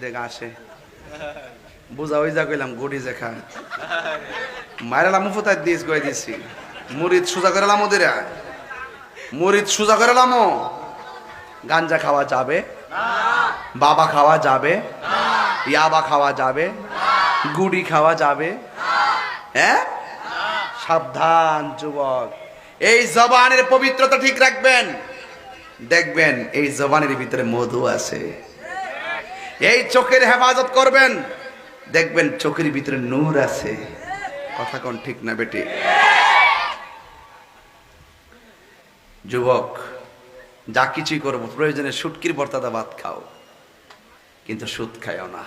দেখা বুঝা ওই গুড়ি যে খা ফুতাই দিস মুরিদ গাঞ্জা খাওয়া যাবে। বাবা খাওয়া যাবে। ইয়াবা খাওয়া যাবে। গুড়ি খাওয়া যাবে। হ্যাঁ? সাবধান, যুবক। এই জবানের পবিত্রতা ঠিক রাখবেন। দেখবেন এই জবানের ভিতরে মধু আছে। এই চোখের হেফাজত করবেন। দেখবেন চোখের ভিতরে নূর আছে। কথা কোন ঠিক না বেটি? যুবক, যা কিছুই করব, প্রয়োজনে সুটকির বর্তাদা ভাত খাও। কিন্তু সুদ খাইও না।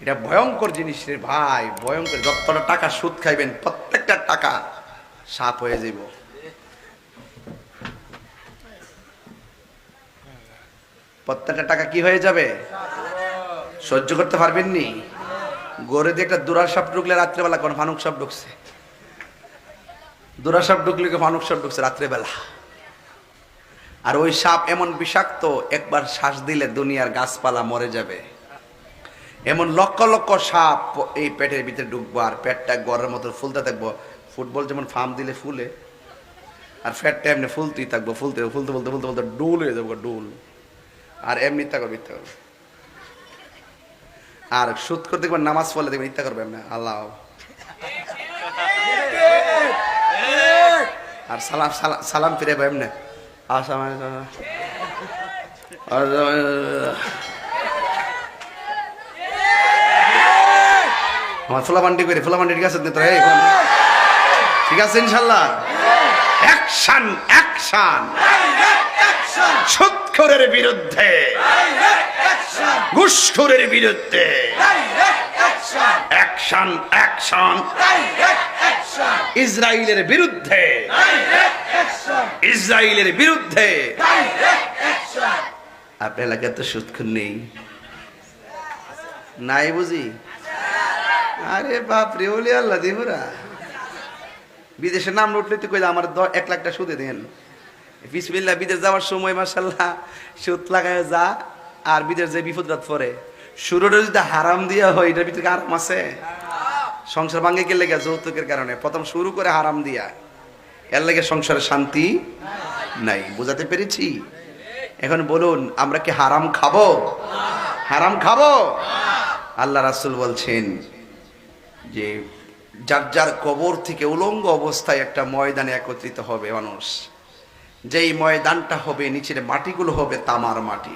এটা ভয়ঙ্কর জিনিস রে ভাই, ভয়ঙ্কর। যতটা টাকা সুদ খাইবেন, প্রত্যেকটা টাকা সাপ হয়ে যাব প্রত্যেকটা টাকা কি হয়ে যাবে? সহ্য করতে পারবেন নি গড়ে দিয়ে একটা দুরার সাপ ঢুকলে রাত্রেবেলা কোন ফানুক সাপ ঢুকছে? দুরা সাপ ঢুকলে ফানুক সাপ ঢুকছে রাত্রেবেলা? আর ওই সাপ এমন বিষাক্ত, একবার শ্বাস দিলে দুনিয়ার গাছপালা মরে যাবে। এমন লক্ষ লক্ষ সাপ এই পেটের ভিতরে ঢুকবো আর পেটটা গড়ের মতো ফুলতে থাকব। ফুটবল যেমন ফার্ম দিলে ফুলে, আর ফ্যাটটা এমনি ফুলতেই থাকব, ফুলতে ফুলতে ফুলতে ফুলতে ফুলতে ডুল হয়ে যাব, ডুল। আর এমনি ইত্যা করবে ইত্যা করবে। আর সুদ করতে দেখবেন নামাজ পড়লে দেখবেন ইত্যা করবে এমনি আল্লাহ। আর সালাম সালাম সালাম ফিরে এমনি। আসসালামু আলাইকুম। আমার করে ঠিক আছে তো ঠিক আছে ইনশাল্লাহ। অ্যাকশন অ্যাকশন সুৎখরের বিরুদ্ধে। ঘুষখোরের বিরুদ্ধে। অ্যাকশন অ্যাকশন ইসরায়েলের বিরুদ্ধে। ইসরায়েলের বিরুদ্ধে। আপনার এলাকায় তো সুৎখর নেই। নাই বুঝি? আরে বাপ রে ওলি আল্লাহ দিবরা বিদেশের নাম উঠলে তো কই, আমার এক লাখটা সুদে দেন। বিসমিল্লাহ, বিদেশ যাওয়ার সময় মাসাল্লাহ সুদ লাগায় যা, আর বিদেশ যে বিপদ রাত পরে। শুরুটা যদি হারাম দিয়া হয়, এটার ভিতরে আরাম আছে? সংসার ভাঙ্গে কে লেগে যৌতুকের কারণে। প্রথম শুরু করে হারাম দিয়া। এর লেগে সংসারে শান্তি নাই। বুঝাতে পেরেছি? এখন বলুন, আমরা কি হারাম খাব? হারাম খাব? আল্লাহ রাসুল বলছেন যে, যার যার কবর থেকে উলঙ্গ অবস্থায় একটা ময়দানে একত্রিত হবে মানুষ। যেই ময়দানটা হবে নিচের মাটিগুলো হবে তামার মাটি।